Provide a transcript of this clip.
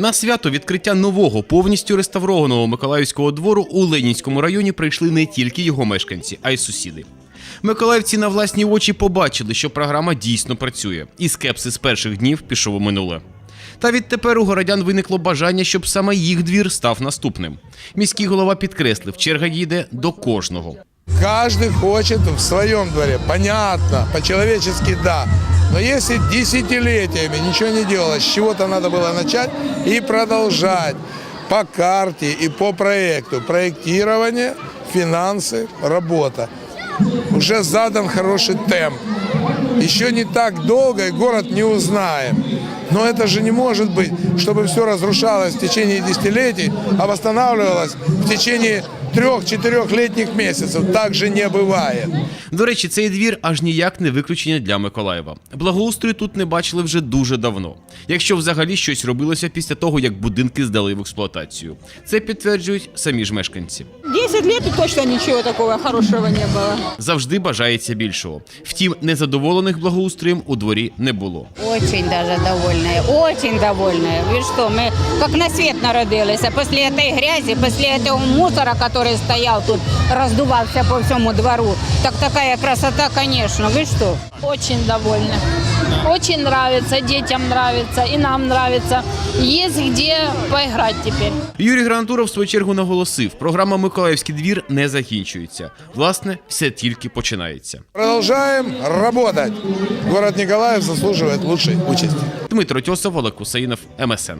На свято відкриття нового повністю реставрованого Миколаївського двору у Ленінському районі прийшли не тільки його мешканці, а й сусіди. Миколаївці на власні очі побачили, що програма дійсно працює, і скепсис перших днів пішов у минуле. Та відтепер у городян виникло бажання, щоб саме їх двір став наступним. Міський голова підкреслив, черга їде до кожного. Каждый хочет в своем дворе. Понятно, по-человечески да. Но если десятилетиями ничего не делалось, с чего-то надо было начать и продолжать по карте и по проекту. Проектирование, финансы, работа. Уже задан хороший темп. Еще не так долго и город не узнаем. Но это же не может быть, чтобы все разрушалось в течение десятилетий, а восстанавливалось в течение трех-четырехлетних місяців. Так же не буває. До речі, цей двір аж ніяк не виключення для Миколаєва. Благоустрою тут не бачили вже дуже давно. Якщо взагалі щось робилося після того, як будинки здали в експлуатацію. Це підтверджують самі ж мешканці. 10 лет и точно ничего такого хорошего не было. Завжди бажається більшого. Втім, незадоволених благоустроєм у дворі не було. Очень даже довольная, очень довольная. Вы что, мы как на свет народились. А после этой грязи, после этого мусора, который стоял тут, раздувался по всему двору, так такая красота, конечно. Вы что? Очень довольны. Очень нравится, детям нравится и нам нравится. Есть де поіграти тепер. Юрій Грантуров в свою чергу наголосив: програма Миколаївський двір не закінчується. Власне, все тільки починається. Продовжуємо працювати. Город Миколаїв заслужує лучшої участі. Дмитро Тьосов, Олег Кусаїнов, МСН.